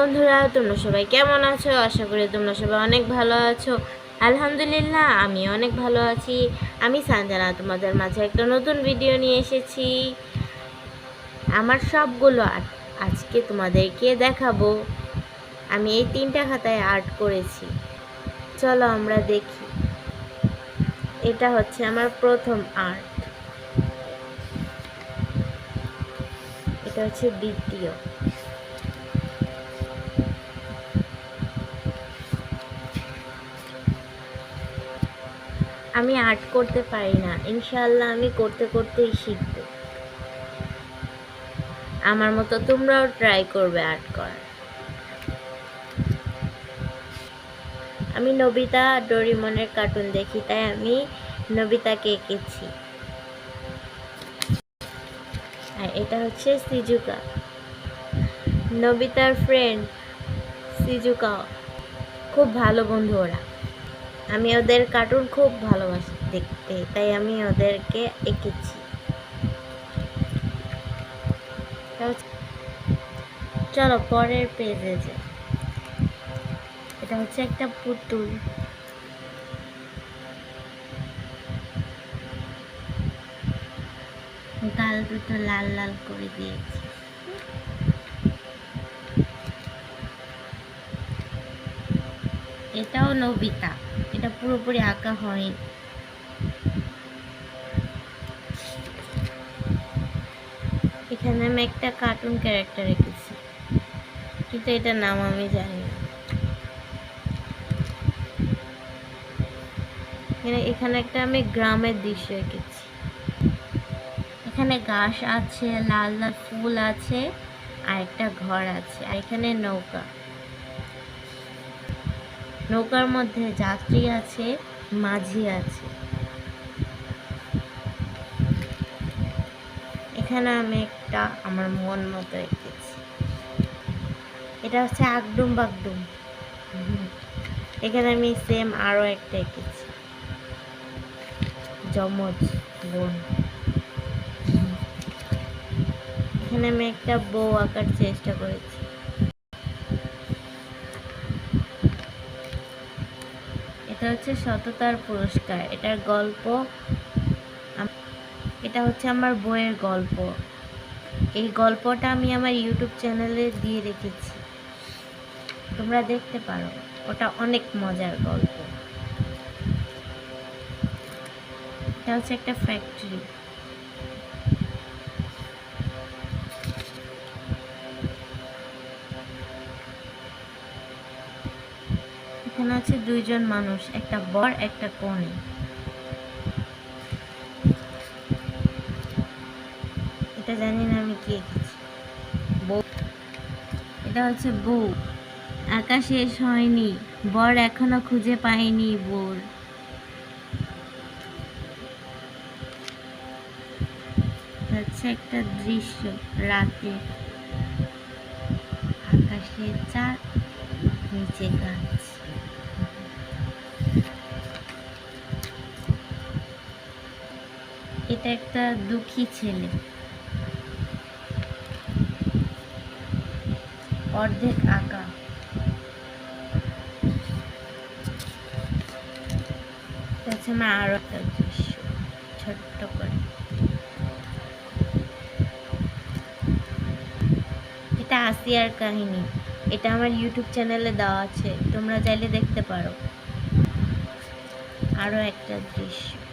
বন্ধুরা, তোমরা সবাই কেমন আছো? আশা করি তোমরা সবাই অনেক ভালো আছো। আলহামদুলিল্লাহ, আমি অনেক ভালো আছি। আমি সানজানা, তোমাদের মাঝে একটা নতুন ভিডিও নিয়ে এসেছি। আমার সবগুলো আর্ট আজকে তোমাদেরকে দেখাবো। আমি এই তিনটা খাতায় আর্ট করেছি। চলো আমরা দেখি। এটা হচ্ছে আমার প্রথম আর্ট এটা হচ্ছে দ্বিতীয়। আমি আর্ট করতে পারি না। ইনশাল্লাহ আমি করতে করতেই শিখব। আমার মতো তোমরাও ট্রাই করবে আর্ট করার। আমি নবিতা ডোরিমনের কার্টুন দেখি, তাই আমি নবিতাকে এঁকেছি। আর এটা হচ্ছে সিজুকা। নবিতার ফ্রেন্ড সিজুকা খুব ভালো বন্ধু ওরা। আমি ওদের কার্টুন খুব ভালোবাসি দেখতে, তাই আমি ওদেরকে এঁকেছি। চলো পরের পেজে এটা হচ্ছে একটা পুতুল। গাল দুটো লাল লাল করে দিয়েছি। এটাও নবিতা। এটা পুরোপুরি আঁকা হয়নি। এখানে আমি একটা কার্টুন ক্যারেক্টার রেখেছি। কিন্তু এটার নাম আমি জানি না। এখানে একটা আমি গ্রামের দৃশ্য এঁকেছি। এখানে ঘাস আছে, লাল লাল ফুল আছে, আর একটা ঘর আছে, আর এখানে নৌকা। নৌকার মধ্যে যাত্রী আছে, মাঝি আছে। এখানে আমি একটা আমার মন মতো এঁকেছি এটা হচ্ছে আগডুম বাগডুম। এখানে আমি সেম আরও একটা এঁকেছি। যমজ বোন। এখানে আমি একটা বউ আঁকার চেষ্টা করেছি। এটা হচ্ছে সততার পুরস্কার, এটার গল্প এটা হচ্ছে আমার বইয়ের গল্প। এই গল্পটা আমি আমার ইউটিউব চ্যানেলে দিয়ে রেখেছি। তোমরা দেখতে পারো, ওটা অনেক মজার গল্প। এটা হচ্ছে একটা ফ্যাক্টরি এখানে আছে দুইজন মানুষ, একটা বর, একটা কনে। এটা জানি না আমি কি এঁকেছি বউ। এটা হচ্ছে বউ। আঁকা শেষ হয়নি। বর এখনও খুঁজে পায়নি বোর হচ্ছে একটা দৃশ্য, রাতে। আকাশে চাঁদ, নিচে গাছ। একটা দুঃখী ছেলে। অর্ধেক আঁকা। হচ্ছে আমার আরও একটা দৃশ্য, ছোট্ট করে। এটা আসিয়ার কাহিনী। এটা আমার ইউটিউব চ্যানেলে দেওয়া আছে, তোমরা চাইলে দেখতে পারো। আরও একটা দৃশ্য।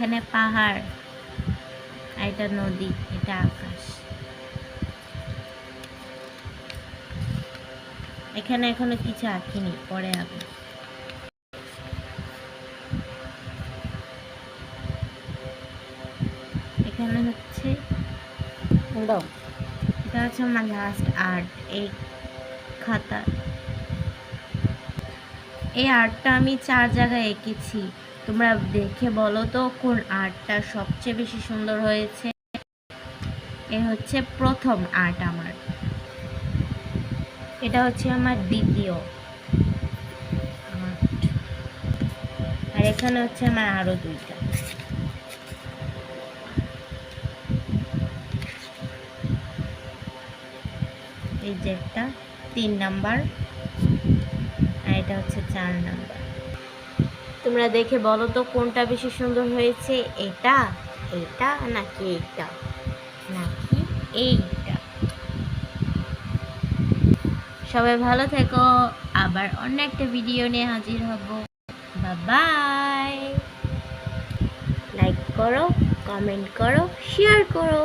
এখানে পাহাড় আর এটা নদী, এটা আকাশ। এখানে এখনও কিছু আঁকিনি, পরে আঁকবো। এখানে হচ্ছে এটা হচ্ছে আমার লাস্ট আর্ট এই খাতা। এই আর্টটা আমি চার জায়গায় এঁকেছি। তোমরা দেখে বলো তো কোন আর্টটা সবচেয়ে বেশি সুন্দর হয়েছে? এ হচ্ছে প্রথম আর্ট আমার। এটা হচ্ছে আমার দ্বিতীয় আর এখানে হচ্ছে আমার আরও দুইটা। এই যে একটা, তিন নাম্বার। আর এটা হচ্ছে চার নাম্বার। তোমরা দেখে বলো তো কোনটা বেশি সুন্দর হয়েছে? এটা এটা নাকি এইটা? নাকি এইটা? সবাই ভালো থেকো। আবার অন্য একটা ভিডিও নিয়ে হাজির হব। বাই লাইক করো কমেন্ট করো শেয়ার করো।